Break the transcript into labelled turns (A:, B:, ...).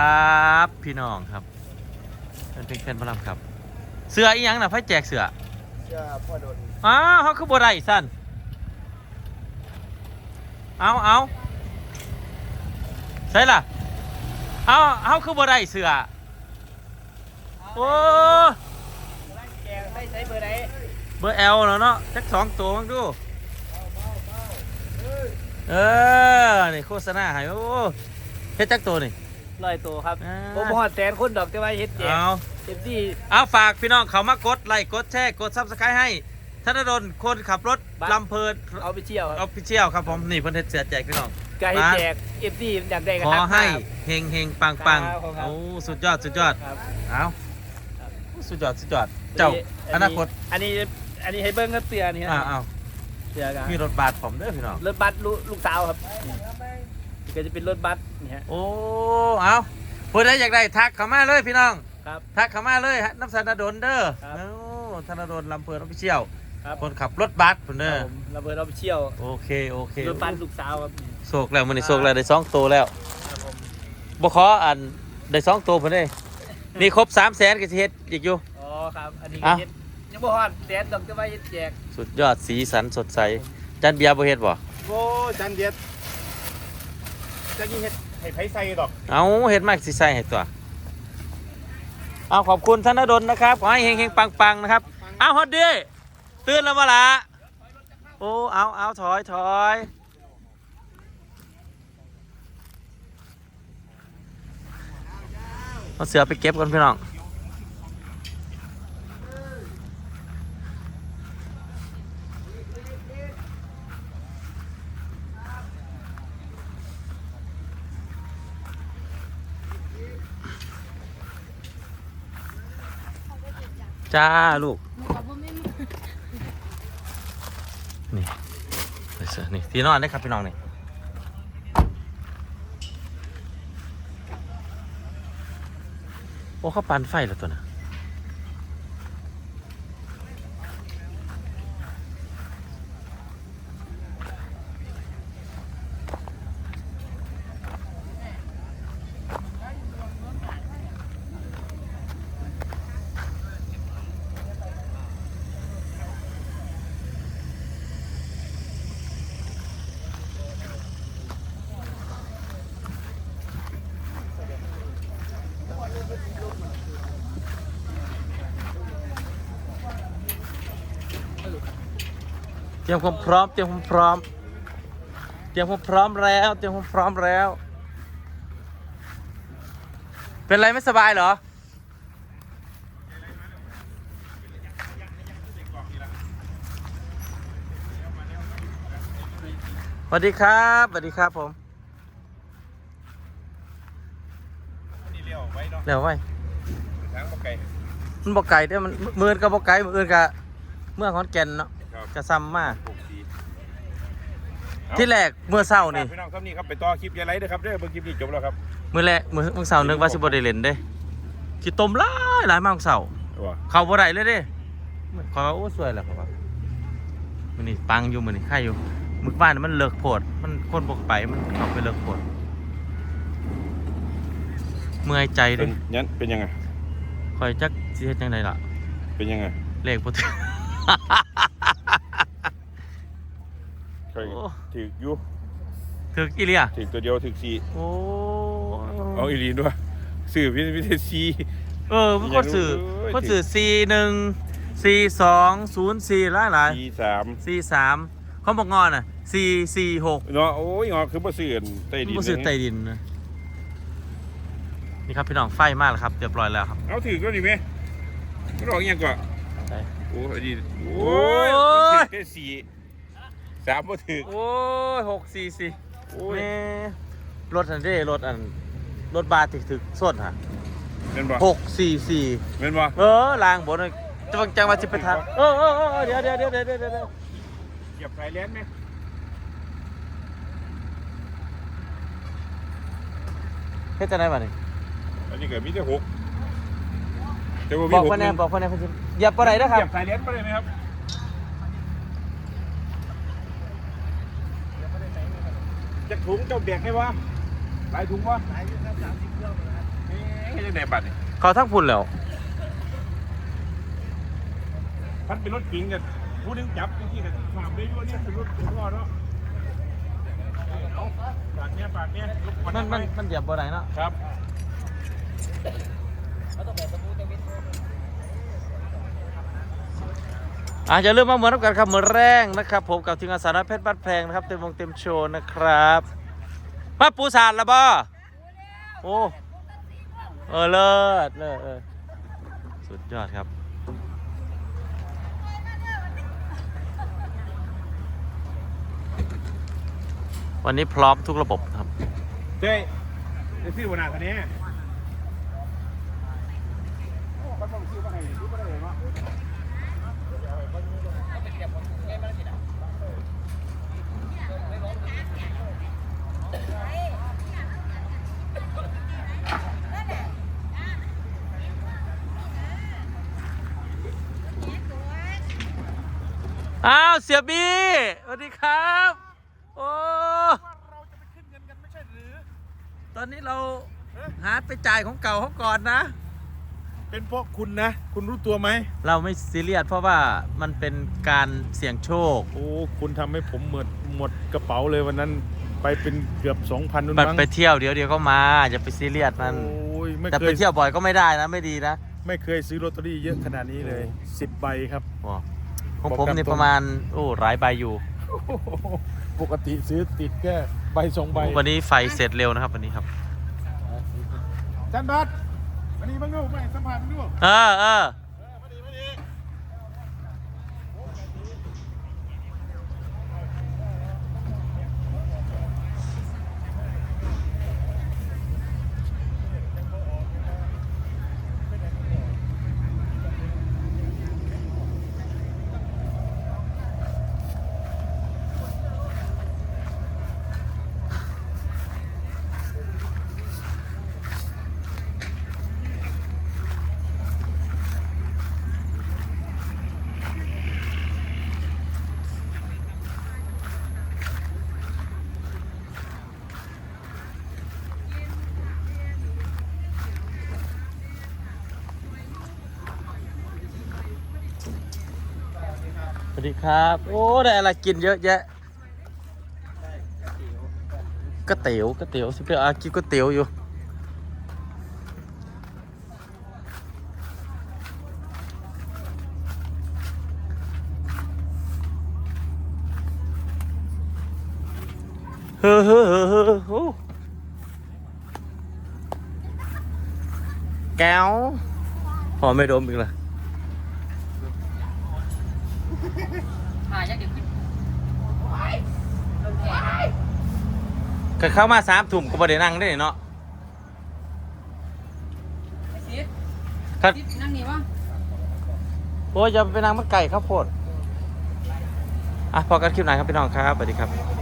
A: ครับพี่น้องครับเป็นเพลงแฟนพลัมครับ เสืออีหยังน่ะไพ่แจกเสือ
B: เชื่อพ่อดน
A: อ้าวเขาคือบัได้สั้นเอาเอาใช่ล่ะเอาเขาคือบัได้เสือโอ้
B: แกใส่ใส่เบอร์ไหน
A: เบอร์เอลแล้วเนาะจักสองตัวมั้งดูเออนี่โฆษณาให้โอ้เฮ็ดจักตัวนี่
B: ลอยตัวครับ
A: อ่า
B: ผมหอดแสนคนดอกแต่ว่าเฮ็ดแจก
A: เอา
B: เต็มที่
A: เอาฝากพี่น้องเขามากดไลค์กดแชร์กดซับสไครต์ให้ธนดลคนขับรถลำเพลิน
B: เอาไปเที่ยวค
A: อ
B: รั
A: อบฟฟิเชียลครับผมนี่เพิ่นเฮ็ดเสือแจกพี่น้อง
B: ก็เฮ็ดแจกเอฟซีอยากได้ก็
A: ขอ
B: ทักมา
A: ให้
B: ครับ
A: เฮงเฮงปังปัง
B: ครับผมครับ
A: โอ้สุดยอดสุดยอด
B: ครับ
A: เอาสุดยอดสุดยอดเจ้าอนาคต
B: อันนี้อันนี้ให้เบิ้งก็เตือนนี่
A: อ้าว
B: นะ
A: อ้าว
B: เตือนกัน
A: มีรถบาสผมเด้อพี่น้อง
B: รถบัสลูกลูกสาวครับ นี่ก็จะเป็นรถบัสนี่ฮะ
A: โอ้เอาผู้ใดอยากได้ทักเข้ามาเลยพี่น้อง
B: ครับ
A: ทักเข้ามาเลยฮะน้ำสันดนเด้อ
B: ครับ
A: โอ้ธนดลลำเพลินออฟฟิเชียล
B: ครับ
A: คนขับรถบัสผม
B: ค
A: เด้
B: รั
A: อบ
B: ผมระเบิดเราไปเที่ยว
A: โอเคโอเค
B: รถบัสลูกสาวครับ
A: โศกแล้วมันนี่โศกแล้วได้สองตัวแล้ว
B: ครับผม
A: บ่ขออันได้สองตัวเพิ่นเด้นี่ครบสามแสนก็สิเฮ็ดอีกอยู่
B: อ๋อครับ อันนี้
A: อะ
B: เฮ็ดยังบ่ฮอดแสนดอกแต่ว่าเฮ็ดแจก
A: สุดยอดสีสันสดใสจันเบียร์บ่เฮ็ดบ่
C: โอ้จันเดียด จะยิ่งเห็ดให้ไผใส่ดอก
A: เอาเฮ็ดมากสิใส่ให้ตัวเอาขอบคุณธนดลนะครับขอให้เฮงๆปังๆนะครับเอาฮอดดีตื่นแล้วมาละโอ้เอาเอาถอยถอยเอาเสือไปเก็บกันพี่น้อง จ้าลูก นี่เสือนี่ที่นอนได้ครับพี่น้องนี่โอ้เขาปันไฟแล้วตัวน่ะ รียมความพร้อม เตรียมความพร้อม เตรียมความพร้อมแล้ว เตรียมความพร้อมแล้ว เป็นไรไม่สบายเหรอ สวัสดีครับ สวัสดีครับผม
C: นี่เลี้ยวไว้เนาะ
A: เดี๋ยวไว้
C: ทางบ่ไก่
A: มันบอกไก่เด้อมันมือนกับบอกไก่มือนกับเมื่อขอนแก่นเนาะ
C: ครับ
A: กระซ้ำมาก
C: ปลูกดี
A: ที่แรกเมื่อเช้านี่
C: พี่น้องครับนี่ครับไปต่อคลิปยายไรเด้อครับเด้อเบิ่งคลิปนี้จบแล้วครับ
A: มื่อแรกมื่อมื่อเสาร์นึกว่าสิบ่ได้เล่นเด้ขี้ต้มหลายหลายมากเสาร์
C: ว่า
A: เข้าบ่ได้เลยเด้ขอว่าโอ้สวยแหละครับว่ามื้อนี้ปังอยู่มื้อนี้ไข่อยู่มื้อบ้านมันเลิกโพด มันคนบ่ไปมันเข้าไปเลิกโพด เมื่อยใจ
C: เป็
A: เด้
C: นยันเป็นยังไง
A: คอยจักสิเฮ็ดจังไดล่ะ
C: เป็นยังไง
A: เลขบ่ถึง
C: เคย
A: โอ้
C: ถืออยู่
A: ถึกอีเลีย
C: ถือตัวเดียวถือสี่
A: โอ้
C: เอาอีหลีด้วยสื่อวิวิทยซี
A: เออมันคนสื่อ
C: โอ้ย
A: คนสื่อ41 4204หลายหลาย
C: ซีสาม
A: สี่สามเขาบอกงอนอะสี่สี่หก
C: เนาะโอ้ยงอคือบ่ซื้ออันใต้ดิน
A: ผู้ซื้อใต้ดินนะนี่ครับพี่น้องไฟมากแล้วครับเรียบร้อยแล้วครับ
C: เอาถือก็นี่แม่มันออกอีหยังก่อน
A: ไป
C: โอ้ยดีโอ้
A: โอ้
C: ย
A: ย
C: มันถือแค่สี่ สามบ่ถือ
A: โอ้ยหกสี่สี่
C: โอ้ย
A: แม่รถอันนี้รถอัน รถบาร์ถึกถึกส้นฮะ
C: แม่นบ่
A: หกสี่สี่
C: แม่นบ่
A: เออลางบนเลยจังจังมาจิไปทางเออเออเออเดี๋ยวเดี๋ยวเดี๋ยวเดี๋ยวเดี๋ยวเดี๋ยว
C: เหยียบสายแลนไหม
A: เฮ็ดจะไหนบ้านี่
C: อันนี้ก็มีแต่หกแต่ว่ามี
A: บอก
C: หก
A: พ่อ
C: ห
A: แน่
C: นึ่ง
A: บอกพ่อแน่เพิ่นสิอย่าปะไรนะค
C: เห
A: รับ
C: ยียบสายเลนไปเลยไหมครับจะ ถุงเจ้าแบกให้วะหลายถุงวะ
B: หลายอยู่ครับ30เครื่องนะครับ
C: ยังไงบัตรนี่
A: เขาทั้งพุ่นแล้ว
C: พันเป็นรถกิ้งกันผู้นึงจับที่กันฝากได้ด้วยเนี่ยเป็นรถพ่อเนาะเอาปากเนี้ยปากเนี้ยยก
A: มันมันมันเหยียบบ่ได้เนาะ
C: ครับ
A: อาจจะเริ่าลืมมาเหมือนกันครับเหมือนแรงนะครับ ผมกับทีมงานสารเพชรบัดแพงนะครับ เต็มวงเต็มโชว์นะครับ มาปูสาดละบ่โอ้เออเลิศเลิศเออสุดยอดครับวันนี้พร้อมทุกระบบครับ
C: เจ้ยไอ้ซี่หัวหน้าคนนี้บอกชื่อว่าไงรู้ว่าอะไรเนาะ
A: อ้าวเสียบีสวัสดีครับ โอ้
C: เราจะไปขึ้นเงินกันไม่ใช่หรือ
A: ตอนนี้เราหาไปจ่ายของเก่าเขาก่อนนะ
C: เป็นเพราะคุณนะ คุณรู้ตัวไหม
A: เราไม่ซีเรียสเพราะว่ามันเป็นการเสี่ยงโชค
C: โอ้ คุณทำให้ผมหมดหมดกระเป๋าเลยวันนั้น ไปเป็นเกือบสองพันนู่น
A: มัน
C: มั้ง
A: ไปเที่ยวเดี๋ยวเดี๋ยวก็มาอย่าไปซีเรียสมัน
C: โอ้ยไม่
A: แต่
C: เค
A: ไป
C: ย
A: เที่ยวบ่อยก็ไม่ได้นะไม่ดีนะ
C: ไม่เคยซื้อลอตเตอรี่เยอะขนาดนี้เลยสิบใบครับ
A: ว้าว ของ
C: บอก
A: ผม
C: กัน
A: นี่
C: ตรง
A: ประมาณโอ้หลายใบอยู่
C: ปกติซื้อติดแค่ใบสองใบ
A: วันนี้ไฟเสร็จเร็วนะครับวันนี้ครับ
C: จันบัตรวันนี้มึงดูไม่สัมผัสมึงดู
A: เออเออ วัสดีครับ โอ้ ได้อะไรกินเยอะแยะก๋วยเตี๋ยวก๋วยเตี๋ยวสิเพื่ออากินก๋วยเตี๋ยวอยู่ เฮ้อเฮ้อเฮ้อเฮ้อโอ้แก้วพอไม่ดมอีกเลย
D: หายังเดี๋ยวขึ้น
A: ก็เข้ามาสามถุ่มก็บ่ได้นั่งได้เนาะ
D: ไอ้ซีด
A: ครับ
D: ซีดนั่งนี่วะ
A: โอ้ยอย่าไปนั่งมันไก่ข้าวโพดอะพอกันคลิปไหนครับพี่น้องครับสวัสดีครับ